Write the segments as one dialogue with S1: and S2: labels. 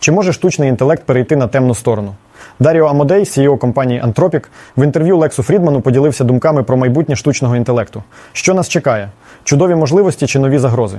S1: Чи може штучний інтелект перейти на темну сторону? Даріо Амодей, CEO компанії Anthropic, в інтерв'ю Лексу Фрідману поділився думками про майбутнє штучного інтелекту. Що нас чекає? Чудові можливості чи нові загрози?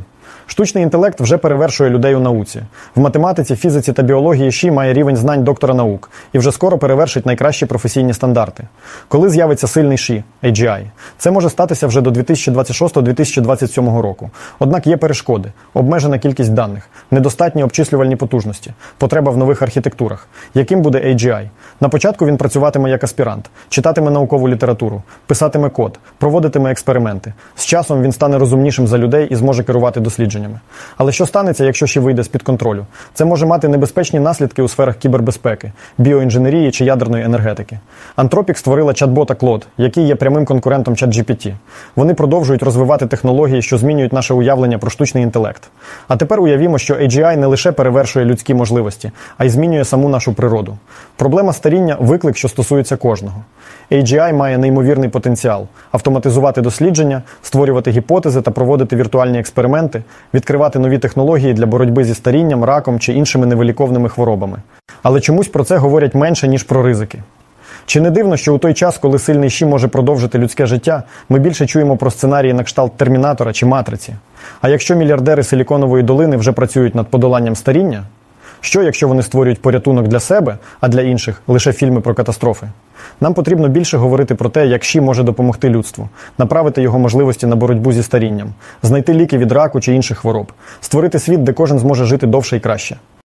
S1: Штучний інтелект вже перевершує людей у науці. В математиці, фізиці та біології ЩІ має рівень знань доктора наук і вже скоро перевершить найкращі професійні стандарти. Коли з'явиться сильний ШІ AGI? Це може статися вже до 2026-2027 року. Однак є перешкоди, обмежена кількість даних, недостатні обчислювальні потужності, потреба в нових архітектурах. Яким буде AGI? На початку він працюватиме як аспірант, читатиме наукову літературу, писатиме код, проводитиме експерименти. З часом він стане розумнішим за людей і зможе керувати дослідженнями. Але що станеться, якщо ще вийде з-під контролю? Це може мати небезпечні наслідки у сферах кібербезпеки, біоінженерії чи ядерної енергетики. Anthropic створила чат-бота Claude, який є прямим конкурентом ChatGPT. Вони продовжують розвивати технології, що змінюють наше уявлення про штучний інтелект. А тепер уявімо, що AGI не лише перевершує людські можливості, а й змінює саму нашу природу. Проблема старіння виклик, що стосується кожного. AGI має неймовірний потенціал автоматизувати дослідження, створювати гіпотези та проводити віртуальні експерименти, відкривати нові технології для боротьби зі старінням, раком чи іншими невиліковними хворобами. Але чомусь про це говорять менше ніж про ризики. Чи не дивно, що у той час, коли сильний щі може продовжити людське життя, ми більше чуємо про сценарії на кшталт термінатора чи матриці? А якщо мільярдери Силіконової долини вже працюють над подоланням старіння, що якщо вони створюють порятунок для себе, а для інших лише фільми про катастрофи? Нам потрібно більше говорити про те, як ЩІ може допомогти людству, направити його можливості на боротьбу зі старінням, знайти ліки від раку чи інших хвороб, створити світ, де кожен зможе жити довше і краще.